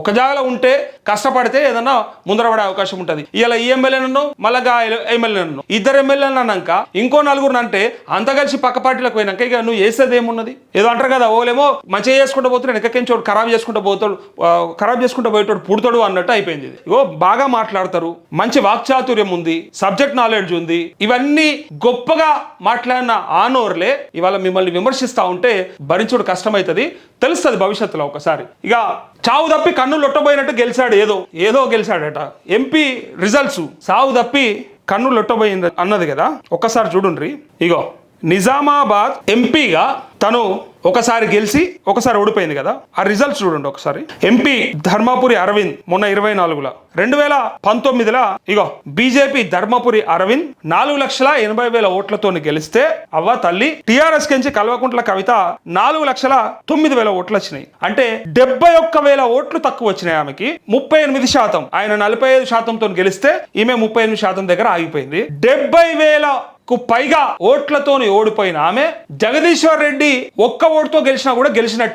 ఒక జాగాలో ఉంటే కష్టపడితే ఏదన్నా ముందరపడే అవకాశం ఉంటుంది. ఇలా ఈ ఎమ్మెల్యేనను మళ్ళా ఎమ్మెల్యేనను ఇద్దరు ఎమ్మెల్యేలు అన్నాక ఇంకో నలుగురు అంటే అంత కలిసి పక్క పార్టీలకు పోయినాక ఇక నువ్వు చేసేది ఏమున్నది? ఏదో అంటారు కదా ఓలేమో మంచిగా చేసుకుంటూ పోతున్నాడు వెనకకించోడు ఖరాబ్ చేసుకుంటూ పోతాడు ఖరాబ్ చేసుకుంటూ పోయేటోడు పుడతాడు అన్నట్టు అయిపోయింది ఇది. ఓ బాగా మాట్లాడతారు మంచి వాక్చాతుర్యం ఉంది సబ్జెక్ట్ నాలెడ్జ్ ఉంది ఇవన్నీ గొప్పగా మాట్లాడిన ఆనోర్లే ఇవాళ మిమ్మల్ని విమర్శిస్తా ఉంటే భరించుడు కష్టమవుతుంది తెలుస్తుంది భవిష్యత్తులో ఒకసారి. ఇక చావు తప్పి కన్ను లొట్టబోయినట్టు గెలిచాడు ఏదో ఏదో గెలిచాడట. ఎంపీ రిజల్ట్స్ సావు తప్పి కన్ను లొట్టబోయింది అన్నది కదా. ఒక్కసారి చూడుండ్రి. ఇగో నిజామాబాద్ ఎంపీగా తను ఒకసారి గెలిచి ఒకసారి ఓడిపోయింది కదా. ఆ రిజల్ట్స్ చూడండి ఒకసారి. ఎంపీ ధర్మపురి అరవింద్ మొన్న ఇరవై నాలుగులో. రెండు వేల పంతొమ్మిదిలో ఇగో బీజేపీ ధర్మపురి అరవింద్ నాలుగు లక్షల ఎనభై వేల ఓట్లతో గెలిస్తే అవ్వ తల్లి టిఆర్ఎస్ కించి కల్వకుంట్ల కవిత నాలుగు లక్షల తొమ్మిది వేల ఓట్లు వచ్చినాయి అంటే డెబ్బై ఒక్క వేల ఓట్లు తక్కువ వచ్చినాయి ఆమెకి. ముప్పై ఎనిమిది శాతం. ఆయన నలభై ఐదు శాతంతో గెలిస్తే ఈమె ముప్పై ఎనిమిది శాతం దగ్గర ఆగిపోయింది. డెబ్బై వేల కు పైగా ఓట్లతోని ఓడిపోయిన ఆమె జగదీశ్వర్ రెడ్డి ఒక్క ఓటుతో గెలిచినా కూడా గెలిచినట్టు.